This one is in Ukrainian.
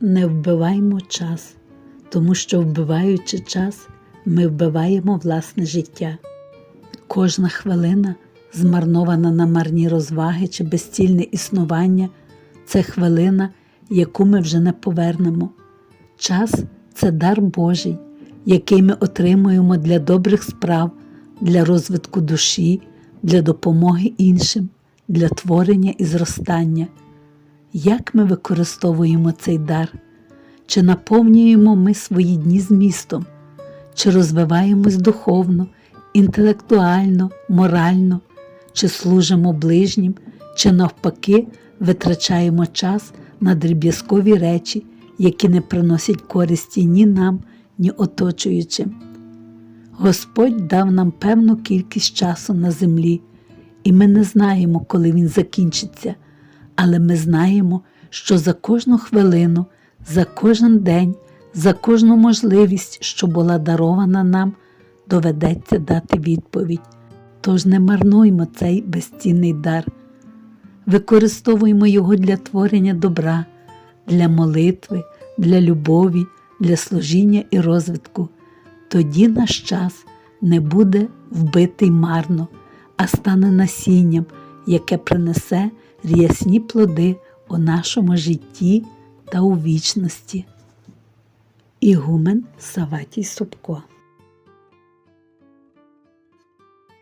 не вбиваймо час, тому що, вбиваючи час, ми вбиваємо власне життя. Кожна хвилина, змарнована на марні розваги чи безцільне існування, це хвилина, яку ми вже не повернемо. Час це дар Божий, який ми отримуємо для добрих справ, для розвитку душі, для допомоги іншим, для творення і зростання. Як ми використовуємо цей дар? Чи наповнюємо ми свої дні змістом, чи розвиваємось духовно, інтелектуально, морально, чи служимо ближнім, чи навпаки витрачаємо час на дріб'язкові речі, які не приносять користі ні нам, ні оточуючим. Господь дав нам певну кількість часу на землі, і ми не знаємо, коли він закінчиться, але ми знаємо, що за кожну хвилину, за кожен день, за кожну можливість, що була дарована нам, доведеться дати відповідь. Тож не марнуймо цей безцінний дар, використовуємо його для творення добра, для молитви, для любові, для служіння і розвитку. Тоді наш час не буде вбитий марно, а стане насінням, яке принесе рясні плоди у нашому житті та у вічності. Ігумен Саватій Собко